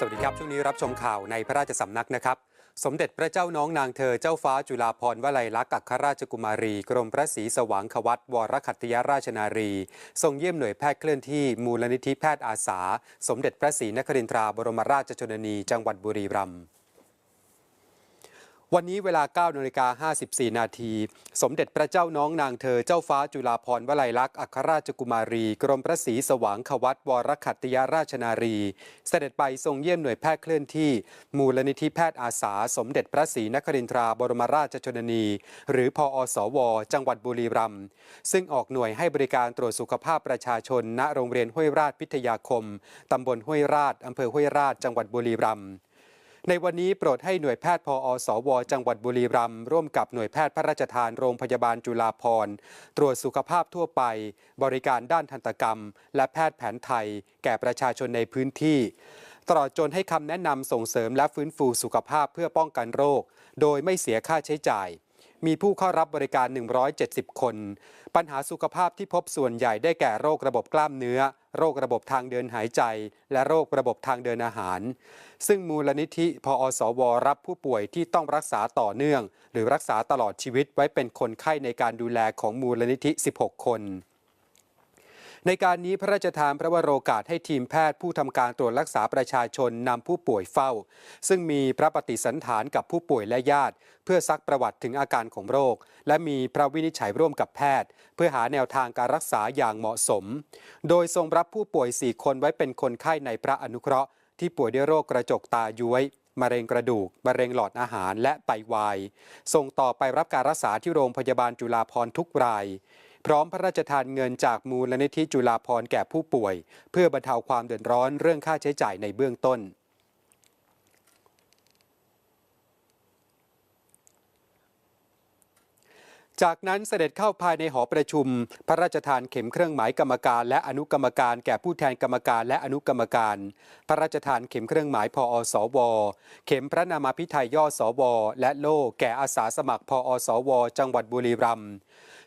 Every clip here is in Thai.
สวัสดีครับ ช่วงนี้รับชมข่าวในพระราชสำนักนะครับ สมเด็จพระเจ้าน้องนางเธอเจ้าฟ้าจุฬาภรณ์วลัยลักษณ์อัครราชกุมารี กรมพระศรีสว่างควัตวรคัตยราชนารี ทรงเยี่ยมหน่วยแพทย์เคลื่อนที่มูลนิธิแพทย์อาสา สมเด็จพระศรีนครินทราบรมราชชนนี จังหวัดบุรีรัมย์ วันนี้เวลา9นาฬิกา54 นาที สมเด็จพระเจ้าน้องนางเธอเจ้าฟ้าจุฬาภรณ์วลัยลักษณ์อัครราชกุมารี กรมพระศรีสว่างควัตวรคัตยาราชนารี เสด็จไปทรงเยี่ยมหน่วยแพทย์เคลื่อนที่ มูลนิธิแพทย์อาสา สมเด็จพระศรีนครินทราบรมราชชนนี หรือพออสว จังหวัดบุรีรัมย์ซึ่งออกหน่วยให้บริการตรวจสุขภาพประชาชน ณโรงเรียนห้วยราชพิทยาคมตำบลห้วยราชอำเภอห้วยราชจังหวัดบุรีรัมย์ ในวันนี้โปรดให้หน่วยแพทย์พออสว จังหวัดบุรีรัมย์ร่วมกับหน่วยแพทย์พระราชทานโรงพยาบาลจุฬาภรณ์ตรวจสุขภาพทั่วไป บริการด้านทันตกรรม และแพทย์แผนไทย แก่ประชาชนในพื้นที่ ตลอดจนให้คำแนะนำส่งเสริมและฟื้นฟูสุขภาพเพื่อป้องกันโรค โดยไม่เสียค่าใช้จ่าย มีผู้เข้ารับบริการ 170 คน ปัญหาสุขภาพที่พบส่วนใหญ่ได้แก่โรคระบบกล้ามเนื้อ โรคระบบทางเดินหายใจ และโรคระบบทางเดินอาหาร ซึ่งมูลนิธิพอสวรับผู้ป่วยที่ต้องรักษาต่อเนื่อง หรือรักษาตลอดชีวิตไว้เป็นคนไข้ในการดูแลของมูลนิธิ 16 คนในการนี้พระราชทานพระวโรกาสให้ทีมแพทย์ผู้ทำการตรวจรักษาประชาชนนำผู้ป่วยเฝ้า ซึ่งมีพระปฏิสันฐานกับผู้ป่วยและญาติ เพื่อซักประวัติถึงอาการของโรค และมีพระวินิจฉัยร่วมกับแพทย์ เพื่อหาแนวทางการรักษาอย่างเหมาะสม โดยทรงรับผู้ป่วย 4 คนไว้เป็นคนไข้ในพระอนุเคราะห์ ที่ป่วยด้วยโรคกระจกตาย้วยมะเร็งกระดูกมะเร็งหลอดอาหารและไตวาย ส่งต่อไปรับการรักษาที่โรงพยาบาลจุฬาภรณ์ทุกราย พร้อมพระราชทานเงินจากมูลนิธิจุฬาภรณ์แก่ผู้ป่วย เพื่อบรรเทาความเดือดร้อนเรื่องค่าใช้จ่ายในเบื้องต้น จากนั้นเสด็จเข้าภายในหอประชุม พระราชทานเข็มเครื่องหมายกรรมการ และอนุกรรมการแก่ผู้แทนกรรมการและอนุกรรมการ พระราชทานเข็มเครื่องหมายพอสว เข็มพระนามาพิไทยย่อสว และโล่แก่อาสาสมัครพอสว จังหวัดบุรีรัมย์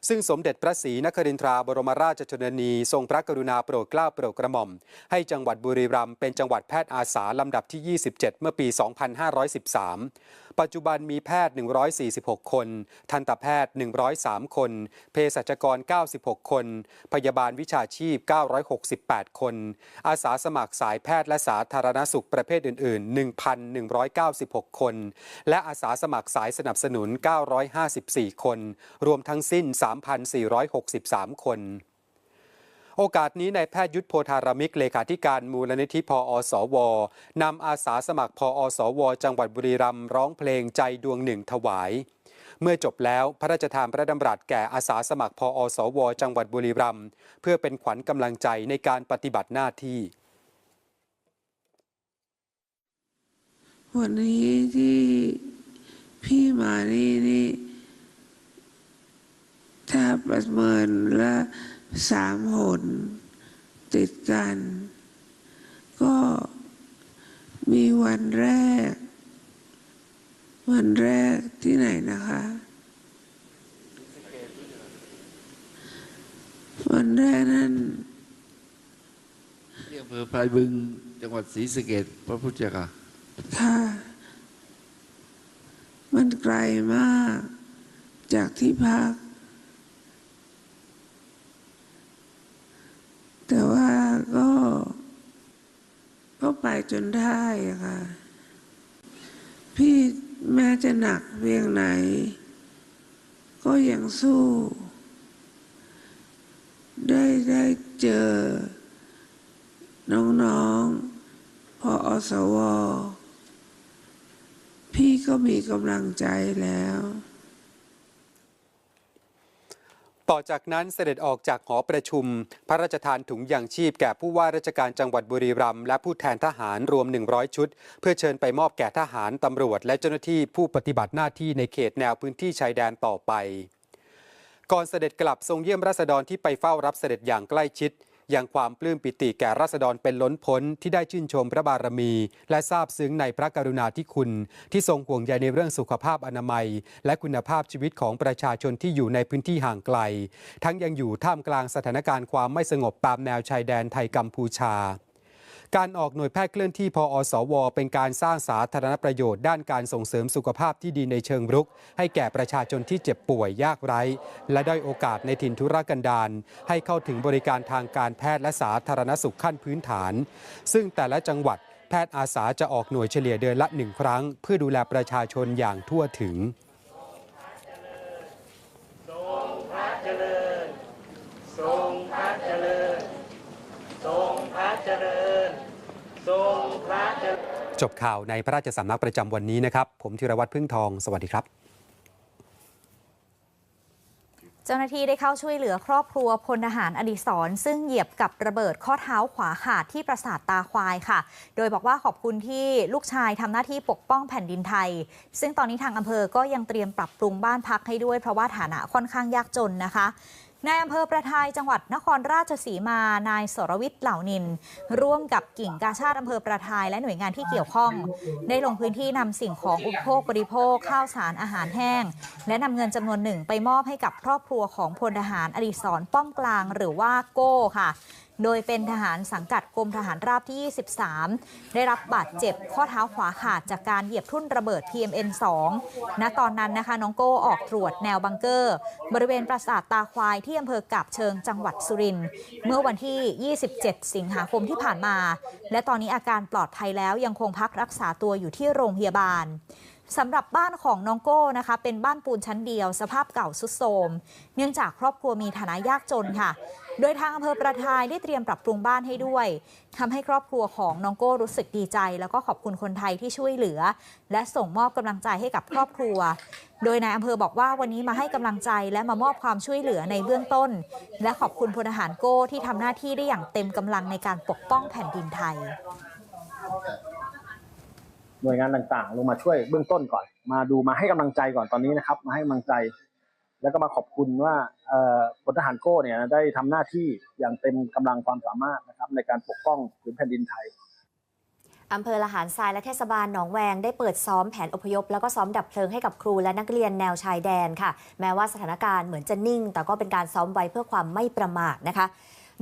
ซึ่งสมเด็จพระศรีนครินทราบรมราชชนนี ทรงพระกรุณาโปรดเกล้าโปรดกระหม่อม ให้จังหวัดบุรีรัมย์เป็นจังหวัดแพทย์อาสาลำดับที่ 27 เมื่อปี 2513 ปัจจุบันมีแพทย์ 146 คน ทันตแพทย์ 103 คน เภสัชกร 96 คน พยาบาลวิชาชีพ 968 คน อาสาสมัครสายแพทย์และสาธารณสุขประเภทอื่น ๆ 1,196 คน และอาสาสมัครสายสนับสนุน 954 คน รวมทั้งสิ้น3,463 คน โอกาสนี้นายแพทย์ยุทธโพธารมิก เลขาธิการมูลนิธิพอสวนำอาสาสมัครพอสว จังหวัดบุรีรัมย์ร้องเพลงใจดวงหนึ่งถวายเมื่อจบแล้วพระราชทานพระดำรัสแก่อาสาสมัครพอสว จังหวัดบุรีรัมย์เพื่อเป็นขวัญกำลังใจในการปฏิบัติหน้าที่ วันนี้ที่พี่มานี่นี่ ถ้าประเมินและสามหนติดกัน ก็มีวันแรก วันแรกที่ไหนนะคะ วันแรกนั้นที่อำเภอพลายบึงจังหวัดศรีสะเกดพระพุทธเจ้าค่ะค่ะ มันไกลมากจากที่พัก แต่ว่าก็ ก็ไป จนได้ค่ะ พี่แม้จะหนักเพียงไหน ก็ยังสู้ ได้ได้เจอ น้องๆพออสว พี่ก็มีกำลังใจแล้ว ต่อจากนั้นเสด็จออกจากหอประชุม พระราชทานถุงยางชีพแก่ผู้ว่าราชการจังหวัดบุรีรัมย์และผู้แทนทหารรวม 100 ชุด เพื่อเชิญไปมอบแก่ทหารตำรวจ และเจ้าหน้าที่ผู้ปฏิบัติหน้าที่ในเขตแนวพื้นที่ชายแดนต่อไป ก่อนเสด็จกลับทรงเยี่ยมราษฎรที่ไปเฝ้ารับเสด็จอย่างใกล้ชิด ยังความปลื้มปิติแก่ราษฎรเป็นล้นพ้นที่ได้ชื่นชมพระบารมี และซาบซึ้งในพระกรุณาธิคุณ ที่ทรงห่วงใยในเรื่องสุขภาพอนามัย และคุณภาพชีวิตของประชาชนที่อยู่ในพื้นที่ห่างไกล ทั้งยังอยู่ท่ามกลางสถานการณ์ความไม่สงบตามแนวชายแดนไทยกัมพูชา การออกหน่วยแพทย์เคลื่อนที่พอสว เป็นการสร้างสาธารณประโยชน์ด้านการส่งเสริมสุขภาพที่ดีในเชิงรุก ให้แก่ประชาชนที่เจ็บป่วยยากไร้ และด้อยโอกาสในถิ่นธุรกันดารให้เข้าถึงบริการทางการแพทย์และสาธารณสุขขั้นพื้นฐาน ซึ่งแต่ละจังหวัดแพทย์อาสาจะออกหน่วยเฉลี่ยเดือนละหนึ่งครั้ง เพื่อดูแลประชาชนอย่างทั่วถึง ทรงพระเจริญ ทรงพระเจริญ ทรงพระเจริญ จบข่าวในพระราชสำนักประจำวันนี้นะครับ ผมธีรวัตรพึ่งทอง สวัสดีครับเจ้าหน้าที่ได้เข้าช่วยเหลือครอบครัวพลทหารอดิศรซึ่งเหยียบกับระเบิดข้อเท้าขวาขาดที่ปราสาทตาควายค่ะ โดยบอกว่าขอบคุณที่ลูกชายทำหน้าที่ปกป้องแผ่นดินไทย ซึ่งตอนนี้ทางอำเภอก็ยังเตรียมปรับปรุงบ้านพักให้ด้วยเพราะว่าฐานะค่อนข้างยากจนนะคะ นายอำเภอประทายจังหวัดนครราชสีมา นายสรวิทย์เหล่านิน ร่วมกับกิ่งกาชาติอำเภอประทายและหน่วยงานที่เกี่ยวข้อง ได้ลงพื้นที่นำสิ่งของอุปโภคบริโภค ข้าวสารอาหารแห้ง และนำเงินจำนวนหนึ่งไปมอบให้กับครอบครัวของพลทหารอดิศรป้อมกลางหรือว่าโก้ค่ะ โดยเป็นทหารสังกัดกรมทหารราบที่ 23 ได้รับบาดเจ็บข้อเท้าขวาขาดจากการเหยียบทุ่นระเบิด PMN 2ณตอนนั้นนะคะน้องโก้ออกตรวจแนวบังเกอร์ บริเวณปราสาทตาควายที่อำเภอกาบเชิงจังหวัดสุรินทร์เมื่อวันที่ 27 สิงหาคมที่ผ่านมา และตอนนี้อาการปลอดภัยแล้วยังคงพักรักษาตัวอยู่ที่โรงพยาบาล สำหรับบ้านของน้องโก้นะคะ เป็นบ้านปูนชั้นเดียว สภาพเก่าสุดโทรมเนื่องจากครอบครัวมีฐานะยากจนค่ะ โดยทางอำเภอประทายได้เตรียมปรับปรุงบ้านให้ด้วยทำให้ครอบครัวของน้องโก้รู้สึกดีใจ แล้วก็ขอบคุณคนไทยที่ช่วยเหลือ และส่งมอบกำลังใจให้กับครอบครัว โดยนายอำเภอบอกว่าวันนี้มาให้กำลังใจและมามอบความช่วยเหลือในเบื้องต้น และขอบคุณพลทหารโก้ที่ทำหน้าที่ได้อย่างเต็มกำลังในการปกป้องแผ่นดินไทย หน่วยงานต่างๆ ลงมาช่วยเบื้องต้นก่อน มาดูมาให้กำลังใจก่อนตอนนี้นะครับ มาให้กำลังใจ แล้วก็มาขอบคุณว่าพลทหารโก้เนี่ยได้ทำหน้าที่อย่างเต็มกำลังความสามารถนะครับในการปกป้องผืนแผ่นดินไทยอำเภอละหารทรายและเทศบาลหนองแวงได้เปิดซ้อมแผนอพยพ แล้วก็ซ้อมดับเพลิงให้กับครูและนักเรียนแนวชายแดนค่ะ แม้ว่าสถานการณ์เหมือนจะนิ่ง แต่ก็เป็นการซ้อมไว้เพื่อความไม่ประมาทนะคะ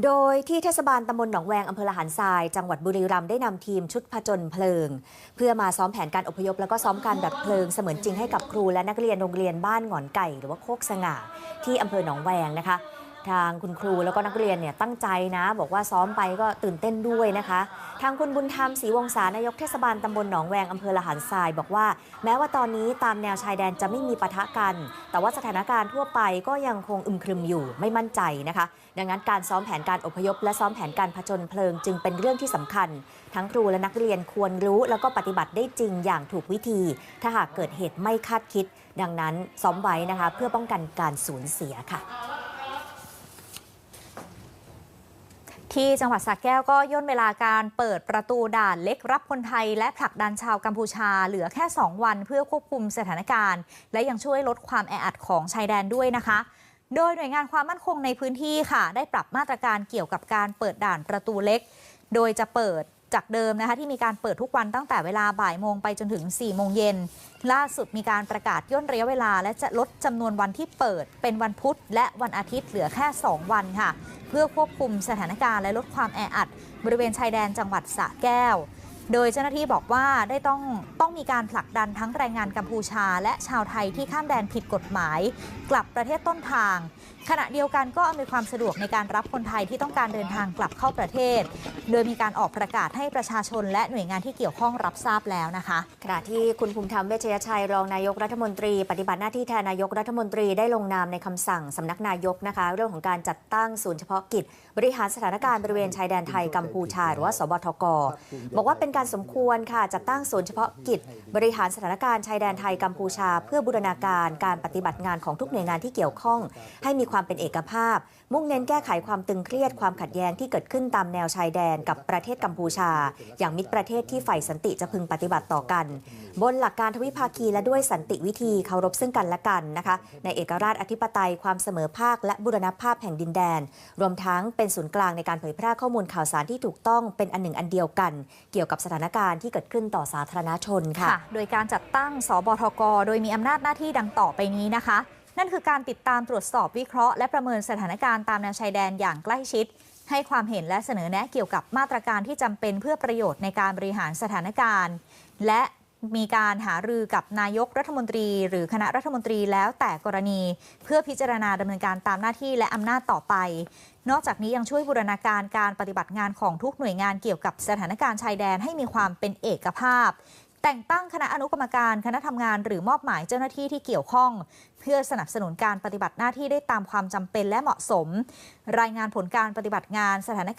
โดยที่เทศบาลตำบลหนองแวงอำเภอละหานทราย จังหวัดบุรีรัมย์ได้นำทีมชุดผจญเพลิง เพื่อมาซ้อมแผนการอพยพแล้วก็ซ้อมการดับเพลิงเสมือนจริงให้กับครูและนักเรียนโรงเรียนบ้านหงอนไก่ หรือว่าโคกสง่าที่อำเภอหนองแวงนะคะ ทางคุณครูแล้วก็นักเรียนเนี่ยตั้งใจนะ บอกว่าซ้อมไปก็ตื่นเต้นด้วยนะคะ ทางคุณบุญธรรมศรีวงศานายกเทศบาลตำบลหนองแวงอำเภอละหารทราย บอกว่า แม้ว่าตอนนี้ตามแนวชายแดนจะไม่มีปะทะกัน แต่ว่าสถานการณ์ทั่วไปก็ยังคงอึมครึมอยู่ไม่มั่นใจนะคะ ดังนั้นการซ้อมแผนการอพยพ และซ้อมแผนการผจญเพลิงจึงเป็นเรื่องที่สำคัญ ทั้งครูและนักเรียนควรรู้แล้วก็ปฏิบัติได้จริงอย่างถูกวิธี ถ้าหากเกิดเหตุไม่คาดคิด ดังนั้นซ้อมไว้นะคะ เพื่อป้องกันการสูญเสียค่ะ ที่จังหวัดสระแก้วก็ย่นเวลาการเปิดประตูด่านเล็กรับคนไทย และผลักดันชาวกัมพูชาเหลือแค่ 2 วันเพื่อควบคุมสถานการณ์ และยังช่วยลดความแออัดของชายแดนด้วยนะคะ โดยหน่วยงานความมั่นคงในพื้นที่ค่ะ ได้ปรับมาตรการเกี่ยวกับการเปิดด่านประตูเล็ก โดยจะเปิด จากเดิมนะคะที่มีการเปิดทุกวันตั้งแต่เวลาบ่ายโมงไปจนถึง4โมงเย็น ล่าสุดมีการประกาศย่นระยะเวลา และจะลดจำนวนวันที่เปิด เป็นวันพุธและวันอาทิตย์เหลือแค่ 2 วันค่ะ เพื่อควบคุมสถานการณ์และลดความแออัด บริเวณชายแดนจังหวัดสระแก้ว โดยเจ้าหน้าที่บอกว่าได้ต้องต้องมีการผลักดันทั้งแรงงานกัมพูชา และชาวไทยที่ข้ามแดนผิดกฎหมาย กลับประเทศต้นทาง ขณะเดียวกันก็อำนวยความสะดวกในการรับคนไทยที่ต้องการเดินทางกลับเข้าประเทศ โดยมีการออกประกาศให้ประชาชนและหน่วยงานที่เกี่ยวข้องรับทราบแล้วนะคะขณะที่คุณภูมิธรรมเวชยชัยรองนายกรัฐมนตรี ปฏิบัติหน้าที่แทนนายกรัฐมนตรีได้ลงนามในคำสั่งสำนักนายกนะคะ เรื่องของการจัดตั้งศูนย์เฉพาะกิจ บริหารสถานการณ์บริเวณชายแดนไทยกัมพูชาหรือว่าสบทกบอกว่าเป็นการสมควรค่ะจัดตั้งศูนย์เฉพาะกิจ บริหารสถานการณ์ชายแดนไทยกัมพูชา เพื่อบูรณาการการปฏิบัติงานของทุกหน่วยงานที่เกี่ยวข้อง ให้มีความเป็นเอกภาพ มุ่งเน้นแก้ไขความตึงเครียดความขัดแย้งที่เกิดขึ้นตามแนวชายแดนกับประเทศกัมพูชา อย่างมิตรประเทศที่ใฝ่สันติจะพึงปฏิบัติต่อกัน บนหลักการทวิภาคีและด้วยสันติวิธีเคารพซึ่งกันและกันนะคะ ในเอกราชอธิปไตยความเสมอภาคและบุรณภาพแห่งดินแดน รวมทั้งเป็นศูนย์กลางในการเผยแพร่ข้อมูลข่าวสารที่ถูกต้องเป็นอันหนึ่งอันเดียวกัน เกี่ยวกับสถานการณ์ที่เกิดขึ้นต่อสาธารณชนค่ะคะโดยการจัดตั้งสบทก โดยมีอำนาจหน้าที่ดังต่อไปนี้นะคะ นั่นคือการติดตามตรวจสอบวิเคราะห์และประเมินสถานการณ์ตามแนวชายแดนอย่างใกล้ชิด ให้ความเห็นและเสนอแนะเกี่ยวกับมาตรการที่จำเป็นเพื่อประโยชน์ในการบริหารสถานการณ์ และมีการหารือกับนายกรัฐมนตรี หรือคณะรัฐมนตรีแล้วแต่กรณี เพื่อพิจารณาดำเนินการตามหน้าที่และอำนาจต่อไป นอกจากนี้ยังช่วยบูรณาการการปฏิบัติงานของทุกหน่วยงานเกี่ยวกับสถานการณ์ชายแดนให้มีความเป็นเอกภาพ แต่งตั้งคณะอนุกรรมการคณะทำงานหรือมอบหมายเจ้าหน้าที่ที่เกี่ยวข้อง เพื่อสนับสนุนการปฏิบัติหน้าที่ได้ตามความจำเป็นและเหมาะสม รายงานผลการปฏิบัติงานสถานการณ์